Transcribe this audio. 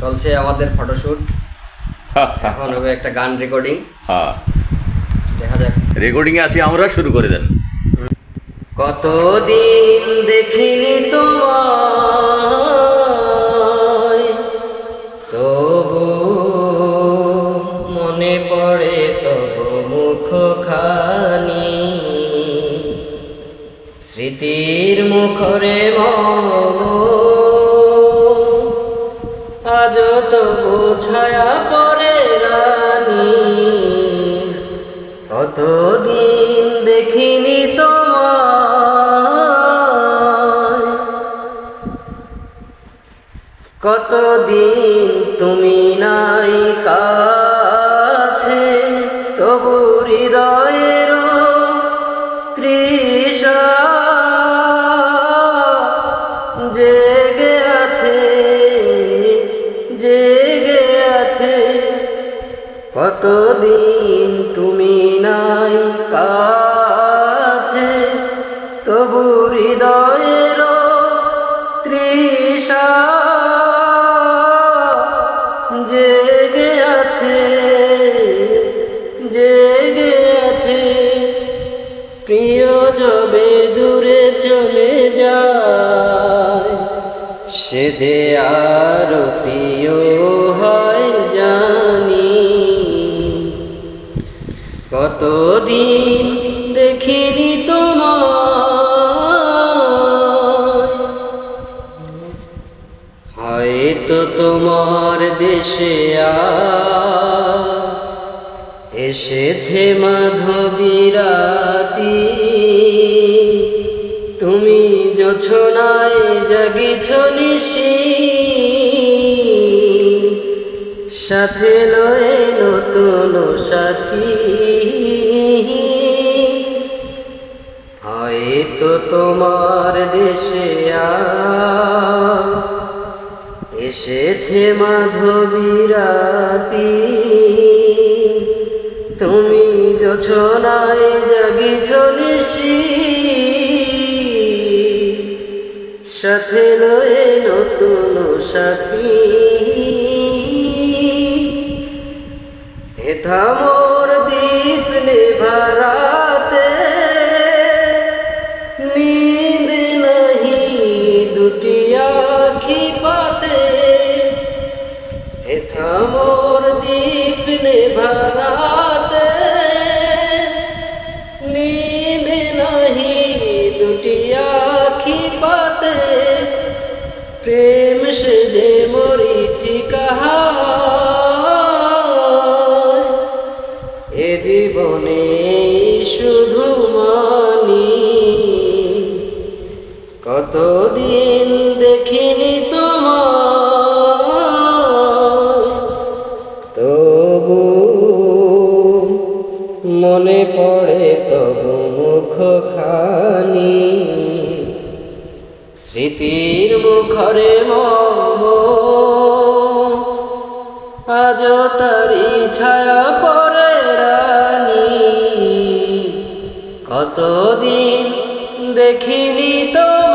চলছে আমাদের ফটোশুট। এখন হবে একটা গান রেকর্ডিং হ্যাঁ। দেখা যাক। রেকর্ডিংয়ে আসি আমরা শুরু করে দেন। কতদিন দেখিনি তোমায় তবু মনে পড়ে তবু মুখ খানি স্মৃতির মুখরে মম ছায়া পরে রানী। কতদিন দেখিনি তোমায়। কতদিন তুমি নাই কাছে তবু হৃদয়ের কতদিন তুমি নাই কাছে, তবু হৃদয়ের তৃষা জেগে আছে জেগে আছে। প্রিয় যবে দূরে চলে যায়, সে যে আর প্রিয় দেশে এসেছে মাধবীরাতি। তুমি যোছনায় জাগিছ নিশি। সাথে লয়ে নতুন সাথী। হয়তো তোমার দেশে আজ এসেছে মাধবীরাতি। তুমি যোছনায় জাগিছ নিশি। সাথে লয়ে নতুন সাথী। হেথা মোর দীপ নেভারাতে নীন্দ নহি দুটি আখি পাতে। হেথা মোর দীপ নেভারাতে নীন্দ নহি দুটি আখি পাতে। প্রেম সে যে মরিচি কাহা এ জীবনে শুধু মানি। কতদিন দেখিনি তোমায়। মনে পড়ে তবু মুখ খানি স্মৃতির মুখরে মম। আজ তারি ছায়া পরে রানী। কতদিন দেখিনি তো